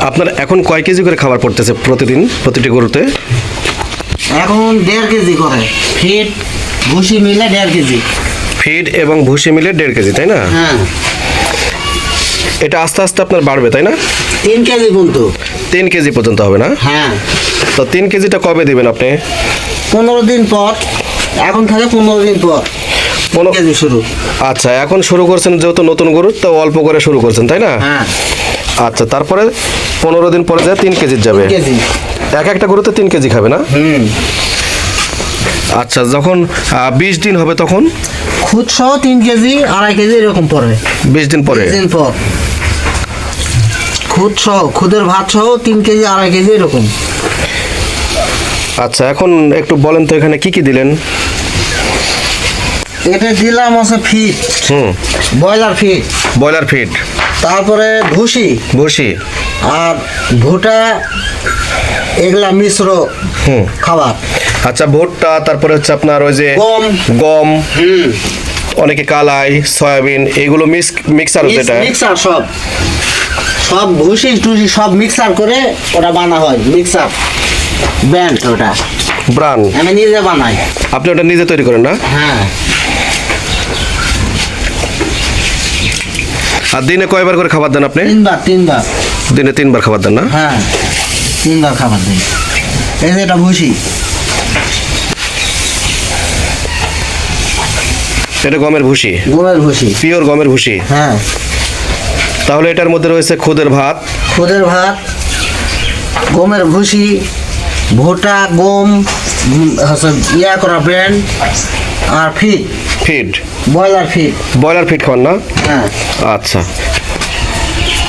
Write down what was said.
আপনার এখন কয় কেজি করে খাবার পড়তেছে প্রতিদিন প্রতিটি গরুতে? এখন দেড় কেজি করে। ফিট ভুসি মিলে দেড় কেজি। ফিড এবং ভুসি মিলে দেড় কেজি তাই না? হ্যাঁ। এটা আস্তে আস্তে আপনার বাড়বে তাই না? তিন কেজি কিন্তু তিন কেজি পর্যন্ত হবে না? হ্যাঁ। তো তিন কেজিটা কবে দিবেন আপনি? পনেরো দিন পর। এখন থাকে পনেরো দিন পর। পনেরো- কেজি শুরু। আচ্ছা এখন শুরু করছেন যেহেতু নতুন গরু তো অল্প করে শুরু করছেন তাই না? হ্যাঁ। আচ্ছা তারপরে পনেরো দিন পরে যায় তিন কেজির যাবে। কেজি। এক একটা গরুতে তিন কেজি খাবে না? হুম। আচ্ছা যখন বিশ দিন হবে তখন? খুদ সহ তিন কেজি আড়াই কেজি এরকম পড়বে বিশ দিন পরে? দিন পর। খুদ সহ খুদের ভাত সহ তিন কেজি আড়াই কেজি এরকম। আচ্ছা এখন একটু বলেন তো এখানে কি কি দিলেন? এটা দিলাম হচ্ছে ফিট। হুম। Broiler feed. ব্রয়লার ফিড তারপরে ভুসি। ভুসি। আর ভুটা এগুলা মিশ্র খাবার। আচ্ছা ভুট্টা তারপরে হচ্ছে আপনার ওই যে গম। গম অনেকে কালাই সয়াবিন মিক্স মিক্সার যেটা মিক্সার সব। সব ভুসি টুসি সব মিক্সার করে ওটা বানা হয় মিক্সার ব্যান্ড ওটা। ব্রান আমি নিজে বানাই। আপনি ওটা নিজে তৈরি করেন না? হ্যাঁ। আর দিনে কয়বার করে খাবার দেন আপনি? তিনবার তিনবার। দিনে তিনবার খাবার দেন না? হ্যাঁ তিনবার খাবার দিই। এই যে এটা ভুসি। এটা গমের ভুসি? গমের ভুসি। পিওর গমের ভুসি? হ্যাঁ। তাহলে এটার মধ্যে রয়েছে খুদের ভাত। খুদের ভাত গমের ভুসি ভুট্টা গম ইয়া করা ব্র্যান্ড আর feed feed. Broiler feed broiler feed খাওয়ান না? হ্যাঁ। আচ্ছা।